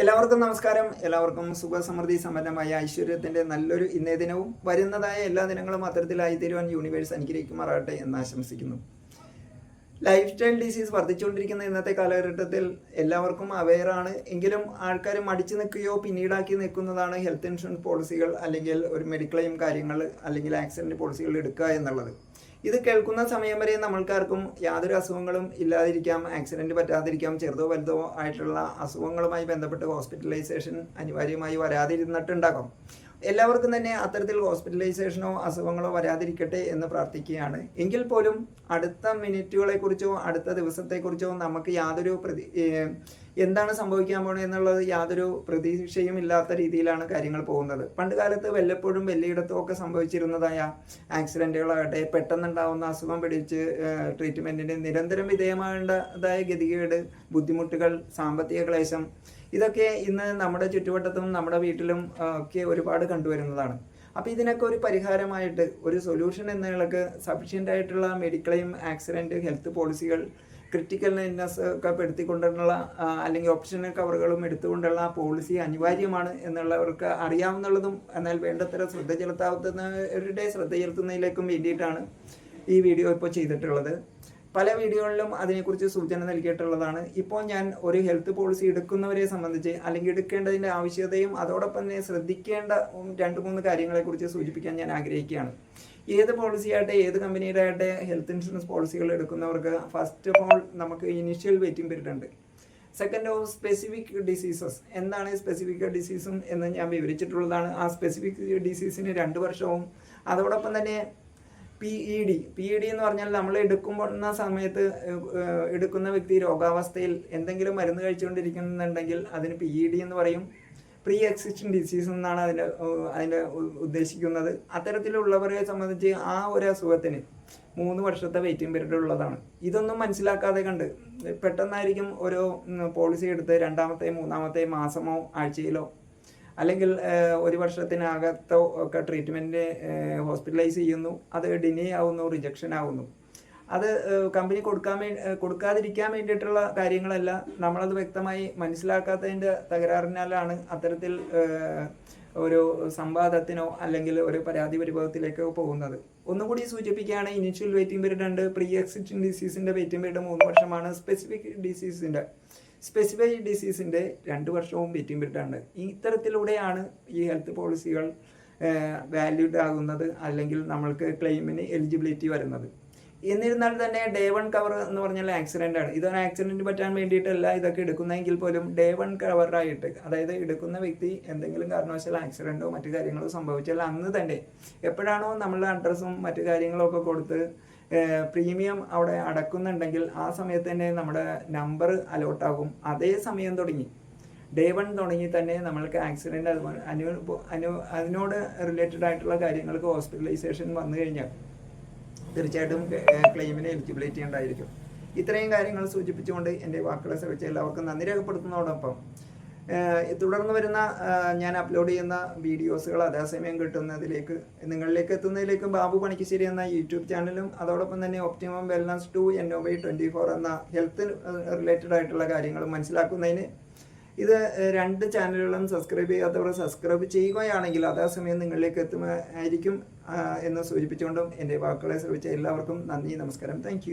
എല്ലാവർക്കും നമസ്കാരം. എല്ലാവർക്കും സുഖസമൃദ്ധി സമ്പന്നമായ ഐശ്വര്യത്തിന്റെ നല്ലൊരു ഇന്നേ ദിനവും വരുന്നതായ എല്ലാ ദിനങ്ങളും അത്തരത്തിലായി തീരുവാൻ യൂണിവേഴ്സ് അനുഗ്രഹിക്കുമാറാകട്ടെ എന്ന് ആശംസിക്കുന്നു. ലൈഫ് സ്റ്റൈൽ ഡിസീസ് വർദ്ധിച്ചുകൊണ്ടിരിക്കുന്ന ഇന്നത്തെ കാലഘട്ടത്തിൽ എല്ലാവർക്കും അവെയറാണ് എങ്കിലും ആൾക്കാർ മടിച്ചു നിൽക്കുകയോ പിന്നീടാക്കി നിൽക്കുന്നതാണ് ഹെൽത്ത് ഇൻഷുറൻസ് പോളിസികൾ അല്ലെങ്കിൽ ഒരു മെഡിക്ലെയിം കാര്യങ്ങൾ അല്ലെങ്കിൽ ആക്സിഡന്റ് പോളിസികൾ എടുക്കുക എന്നുള്ളത്. ഇത് കേൾക്കുന്ന സമയം വരെ നമ്മൾക്കാർക്കും യാതൊരു അസുഖങ്ങളും ഇല്ലാതിരിക്കാം ആക്സിഡന്റ് പറ്റാതിരിക്കാം ചെറുതോ വലുതോ ആയിട്ടുള്ള അസുഖങ്ങളുമായി ബന്ധപ്പെട്ട് ഹോസ്പിറ്റലൈസേഷൻ അനിവാര്യമായി വരാതിരുന്നിട്ടുണ്ടാകും. എല്ലാവർക്കും തന്നെ അത്തരത്തിൽ ഹോസ്പിറ്റലൈസേഷനോ അസുഖങ്ങളോ വരാതിരിക്കട്ടെ എന്ന് പ്രാർത്ഥിക്കുകയാണ്. എങ്കിൽ പോലും അടുത്ത മിനിറ്റുകളെ കുറിച്ചോ അടുത്ത ദിവസത്തെക്കുറിച്ചോ നമുക്ക് യാതൊരു പ്രതി എന്താണ് സംഭവിക്കാൻ പോകുന്നത് എന്നുള്ളത് യാതൊരു പ്രതീക്ഷയും ഇല്ലാത്ത രീതിയിലാണ് കാര്യങ്ങൾ പോകുന്നത്. പണ്ട് കാലത്ത് വല്ലപ്പോഴും വലിയിടത്തും ഒക്കെ സംഭവിച്ചിരുന്നതായ ആക്സിഡന്റുകളാകട്ടെ പെട്ടെന്നുണ്ടാവുന്ന അസുഖം പിടിച്ച് ട്രീറ്റ്മെന്റിന് നിരന്തരം വിധേയമാകേണ്ടതായ ഗതികേട് ബുദ്ധിമുട്ടുകൾ സാമ്പത്തിക ക്ലേശം ഇതൊക്കെ ഇന്ന് നമ്മുടെ ചുറ്റുവട്ടത്തും നമ്മുടെ വീട്ടിലും ഒക്കെ ഒരുപാട് കണ്ടുവരുന്നതാണ്. അപ്പോൾ ഇതിനൊക്കെ ഒരു പരിഹാരമായിട്ട് ഒരു സൊല്യൂഷൻ എന്ന നിലയ്ക്ക് ആയിട്ടുള്ള മെഡിക്ലെയിം ആക്സിഡന്റ് ഹെൽത്ത് പോളിസികൾ ക്രിട്ടിക്കൽ ഇൽനെസ് ഒക്കെ പെടുത്തിക്കൊണ്ടുള്ള അല്ലെങ്കിൽ ഓപ്ഷണൽ കവറുകളും എടുത്തുകൊണ്ടുള്ള പോളിസി അനിവാര്യമാണ് എന്നുള്ളവർക്ക് അറിയാവുന്നുള്ളതും എന്നാൽ വേണ്ടത്ര ശ്രദ്ധ ചെലുത്താവുന്നവരുടെ ശ്രദ്ധ ചെലുത്തുന്നതിലേക്കും വേണ്ടിയിട്ടാണ് ഈ വീഡിയോ ഇപ്പോൾ ചെയ്തിട്ടുള്ളത്. പല വീഡിയോകളിലും അതിനെക്കുറിച്ച് സൂചന നൽകിയിട്ടുള്ളതാണ്. ഇപ്പോൾ ഞാൻ ഒരു ഹെൽത്ത് പോളിസി എടുക്കുന്നവരെ സംബന്ധിച്ച് അല്ലെങ്കിൽ എടുക്കേണ്ടതിന്റെ ആവശ്യകതയും അതോടൊപ്പം തന്നെ ശ്രദ്ധിക്കേണ്ട രണ്ട് മൂന്ന് കാര്യങ്ങളെക്കുറിച്ച് സൂചിപ്പിക്കാൻ ഞാൻ ആഗ്രഹിക്കുകയാണ്. ഏത് പോളിസി ആകട്ടെ ഏത് കമ്പനിയുടെ ആയിട്ട് ഹെൽത്ത് ഇൻഷുറൻസ് പോളിസികൾ എടുക്കുന്നവർക്ക് ഫസ്റ്റ് ഓഫ് ഓൾ നമുക്ക് ഇനിഷ്യൽ വെയിറ്റിംഗ് പീരീഡ് ഉണ്ട് സെക്കൻഡ് ഓഫ് സ്പെസിഫിക് ഡിസീസസ് എന്താണ് സ്പെസിഫിക് ഡിസീസും എന്ന് ഞാൻ വിവരിച്ചിട്ടുള്ളതാണ്. ആ സ്പെസിഫിക് ഡിസീസിന് രണ്ട് വർഷവും അതോടൊപ്പം തന്നെ P E D P E D എന്ന് പറഞ്ഞാൽ നമ്മൾ എടുക്കുമ്പോഴുന്ന സമയത്ത് എടുക്കുന്ന വ്യക്തി രോഗാവസ്ഥയിൽ എന്തെങ്കിലും മരുന്ന് കഴിച്ചുകൊണ്ടിരിക്കുന്നുണ്ടെങ്കിൽ അതിന് പി ഇ ഡി എന്ന് പറയും. പ്രീ എക്സിസ്റ്റിംഗ് ഡിസീസ് എന്നാണ് അതിന്റെ അതിന്റെ ഉദ്ദേശിക്കുന്നത്. അത്തരത്തിലുള്ളവരെ സംബന്ധിച്ച് ആ ഒരു അസുഖത്തിന് മൂന്ന് വർഷത്തെ വെയിറ്റിംഗ് പീരീഡ് ഉള്ളതാണ്. ഇതൊന്നും മനസ്സിലാക്കാതെ കണ്ട് പെട്ടെന്നായിരിക്കും ഒരു പോളിസി എടുത്ത് രണ്ടാമത്തെ മൂന്നാമത്തെ മാസമോ ആഴ്ചയിലോ അല്ലെങ്കിൽ ഒരു വർഷത്തിനകത്തോ ഒക്കെ ട്രീറ്റ്മെന്റ് ഹോസ്പിറ്റലൈസ് ചെയ്യുന്നു. അത് ഡിനേ ആവുന്നു റിജക്ഷൻ ആവുന്നു. അത് കമ്പനി കൊടുക്കാൻ വേണ്ടി കൊടുക്കാതിരിക്കാൻ വേണ്ടിയിട്ടുള്ള കാര്യങ്ങളല്ല നമ്മളത് വ്യക്തമായി മനസ്സിലാക്കാത്തതിന്റെ തകരാറിനാലാണ് അത്തരത്തിൽ ഒരു സംവാദത്തിനോ അല്ലെങ്കിൽ ഒരു പരാതി പരിഭവത്തിലേക്കോ പോകുന്നത്. ഒന്നുകൂടി സൂചിപ്പിക്കുകയാണ് ഇനിഷ്യൽ വെയിറ്റിംഗ് പീരീഡ് ഉണ്ട് പ്രീ എക്സിസ്റ്റിംഗ് ഡിസീസിന്റെ വെയിറ്റിംഗ് പീരീഡ് മൂന്ന് വർഷമാണ് സ്പെസിഫിക് ഡിസീസിന്റെ സ്പെസിഫൈ ഡിസീസിന്റെ രണ്ട് വർഷവും വെയിറ്റിംഗ് പീരീഡ് ഈ ഇത്തരത്തിലൂടെയാണ് ഈ ഹെൽത്ത് പോളിസികൾ വാല്യൂഡ് ആകുന്നത് അല്ലെങ്കിൽ നമ്മൾക്ക് ക്ലെയിമിന് എലിജിബിലിറ്റി വരുന്നത്. എന്നിരുന്നാൽ തന്നെ ഡേ വൺ കവർ എന്ന് പറഞ്ഞാൽ ആക്സിഡന്റ് ആണ്. ഇതൊരു ആക്സിഡന്റ് പറ്റാൻ വേണ്ടിയിട്ടല്ല ഇതൊക്കെ എടുക്കുന്നതെങ്കിൽ പോലും ഡേ വൺ കവറായിട്ട് അതായത് എടുക്കുന്ന വ്യക്തി എന്തെങ്കിലും കാരണവശാൽ ആക്സിഡന്റോ മറ്റു കാര്യങ്ങളോ സംഭവിച്ചാൽ അന്ന് തന്നെ എപ്പോഴാണോ നമ്മളുടെ അഡ്രസ്സും മറ്റു കാര്യങ്ങളും ഒക്കെ കൊടുത്ത് പ്രീമിയം അവിടെ അടക്കുന്നുണ്ടെങ്കിൽ ആ സമയത്ത് തന്നെ നമ്മുടെ നമ്പർ അലോട്ടാകും അതേ സമയം തുടങ്ങി. ഡേ വൺ തുടങ്ങി തന്നെ നമ്മൾക്ക് ആക്സിഡന്റ് അനു അനു അതിനോട് റിലേറ്റഡ് ആയിട്ടുള്ള കാര്യങ്ങൾക്ക് ഹോസ്പിറ്റലൈസേഷൻ വന്നു കഴിഞ്ഞാൽ തീർച്ചയായിട്ടും ക്ലെയിമിന് എലിജിബിലിറ്റി ഉണ്ടായിരിക്കും. ഇത്രയും കാര്യങ്ങൾ സൂചിപ്പിച്ചുകൊണ്ട് എന്റെ വാക്കുകളെ ശ്രമിച്ച എല്ലാവർക്കും നന്ദി രേഖപ്പെടുത്തുന്നതോടൊപ്പം തുടർന്ന് വരുന്ന ഞാൻ അപ്ലോഡ് ചെയ്യുന്ന വീഡിയോസുകൾ അതേസമയം കിട്ടുന്നതിലേക്ക് നിങ്ങളിലേക്ക് എത്തുന്നതിലേക്ക് ബാബു പണിക്കശ്ശേരി എന്ന യൂട്യൂബ് ചാനലും അതോടൊപ്പം തന്നെ optimum wellness to N O by twenty four എന്ന ഹെൽത്ത് റിലേറ്റഡ് ആയിട്ടുള്ള കാര്യങ്ങൾ മനസ്സിലാക്കുന്നതിന് ഇത് രണ്ട് ചാനലുകളും സബ്സ്ക്രൈബ് ചെയ്യാത്തവർ സബ്സ്ക്രൈബ് ചെയ്യുകയാണെങ്കിൽ അതേസമയം നിങ്ങളിലേക്ക് എത്തുമായിരിക്കും എന്ന് സൂചിപ്പിച്ചുകൊണ്ടും എന്റെ വാക്കുകളെ ശ്രമിച്ച എല്ലാവർക്കും നന്ദി നമസ്കാരം. താങ്ക്